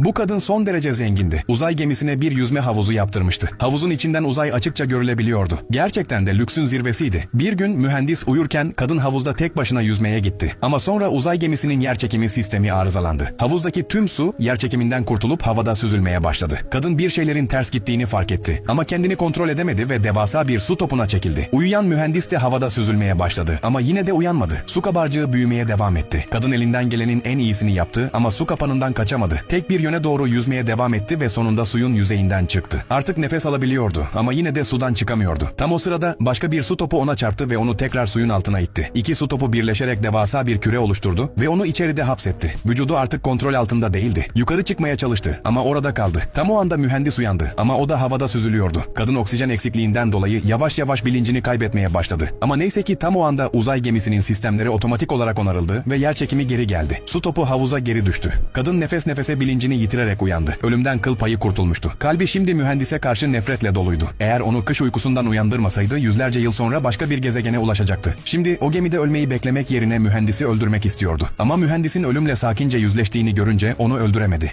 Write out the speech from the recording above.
Bu kadın son derece zengindi. Uzay gemisine bir yüzme havuzu yaptırmıştı. Havuzun içinden uzay açıkça görülebiliyordu. Gerçekten de lüksün zirvesiydi. Bir gün mühendis uyurken kadın havuzda tek başına yüzmeye gitti. Ama sonra uzay gemisinin yerçekimi sistemi arızalandı. Havuzdaki tüm su yerçekiminden kurtulup havada süzülmeye başladı. Kadın bir şeylerin ters gittiğini fark etti. Ama kendini kontrol edemedi ve devasa bir su topuna çekildi. Uyuyan mühendis de havada süzülmeye başladı. Ama yine de uyanmadı. Su kabarcığı büyümeye devam etti. Kadın elinden gelenin en iyisini yaptı ama su kapanından kaçamadı. Tek bir yöne doğru yüzmeye devam etti ve sonunda suyun yüzeyinden çıktı. Artık nefes alabiliyordu ama yine de sudan çıkamıyordu. Tam o sırada başka bir su topu ona çarptı ve onu tekrar suyun altına itti. İki su topu birleşerek devasa bir küre oluşturdu ve onu içeride hapsetti. Vücudu artık kontrol altında değildi. Yukarı çıkmaya çalıştı ama orada kaldı. Tam o anda mühendis uyandı ama o da havada süzülüyordu. Kadın oksijen eksikliğinden dolayı yavaş yavaş bilincini kaybetmeye başladı. Ama neyse ki tam o anda uzay gemisinin sistemleri otomatik olarak onarıldı ve yer çekimi geri geldi. Su topu havuza geri düştü. Kadın nefes nefese bilincini yitirerek uyandı. Ölümden kıl payı kurtulmuştu. Kalbi şimdi mühendise karşı nefretle doluydu. Eğer onu kış uykusundan uyandırmasaydı yüzlerce yıl sonra başka bir gezegene ulaşacaktı. Şimdi o gemide ölmeyi beklemek yerine mühendisi öldürmek istiyordu. Ama mühendisin ölümle sakince yüzleştiğini görünce onu öldüremedi.